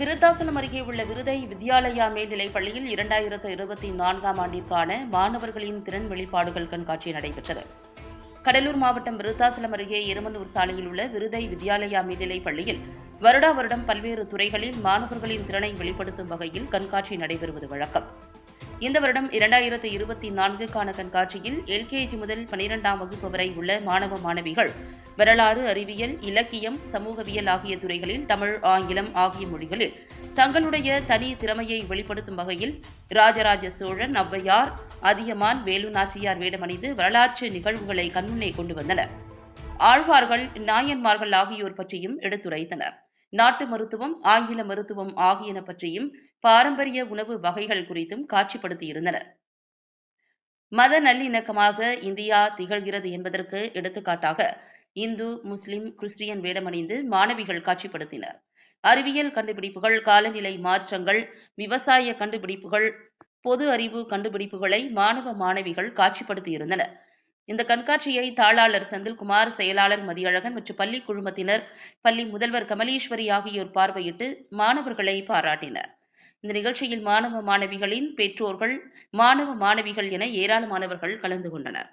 விருத்தாசலம் அருகே உள்ள விருதை வித்யாலயா மேல்நிலைப் பள்ளியில் இரண்டாயிரத்து இருபத்தி நான்காம் ஆண்டிற்கான மாணவர்களின் திறன் வெளிப்பாடுகள் கண்காட்சி நடைபெற்றது. கடலூர் மாவட்டம் விருத்தாசலம் அருகே எருமனூர் சாலையில் உள்ள விருதை வித்யாலயா மேல்நிலைப் பள்ளியில் வருடா வருடம் பல்வேறு துறைகளில் மாணவர்களின் திறனை வெளிப்படுத்தும் வகையில் கண்காட்சி நடைபெறுவது வழக்கம். இந்த வருடம் இரண்டாயிரத்து இருபத்தி நான்குக்கான கண்காட்சியில் எல்கேஜி முதல் பனிரெண்டாம் வகுப்பு வரை உள்ள மாணவ மாணவிகள் வரலாறு அறிவியல் இலக்கியம் சமூகவியல் ஆகிய துறைகளில் தமிழ் ஆங்கிலம் ஆகிய மொழிகளில் தங்களுடைய தனி திறமையை வெளிப்படுத்தும் வகையில் ராஜராஜ சோழன் ஔவையார் அதியமான் வேலு நாச்சியார் வேடமணிந்து வரலாற்று நிகழ்வுகளை கண்முன்னே கொண்டு வந்தனர். ஆழ்வார்கள் நாயன்மார்கள் ஆகியோர் பற்றியும் எடுத்துரைத்தனர். நாட்டு மருத்துவம் ஆங்கில மருத்துவம் ஆகியன பற்றியும் பாரம்பரிய உணவு வகைகள் குறித்தும் காட்சிப்படுத்தியிருந்தனர் மத நல்லிணக்கமாக இந்தியா திகழ்கிறது என்பதற்கு எடுத்துக்காட்டாக இந்து முஸ்லிம் கிறிஸ்டியன் வேடமணிந்து மாணவிகள் காட்சிப்படுத்தினர். அறிவியல் கண்டுபிடிப்புகள் காலநிலை மாற்றங்கள் விவசாய கண்டுபிடிப்புகள் பொது அறிவு கண்டுபிடிப்புகளை மாணவ மாணவிகள் காட்சிப்படுத்தியிருந்தனர். இந்த கண்காட்சியை தாளாளர் செந்தில்குமார் செயலாளர் மதியழகன் மற்றும் பள்ளி குழுமத்தினர் பள்ளி முதல்வர் கமலீஸ்வரி ஆகியோர் பார்வையிட்டு மாணவர்களை பாராட்டினர். இந்த நிகழ்ச்சியில் மாணவ மாணவிகளின் பெற்றோர்கள் மாணவ மாணவிகள் என ஏராளமானவர்கள் கலந்து கொண்டனர்.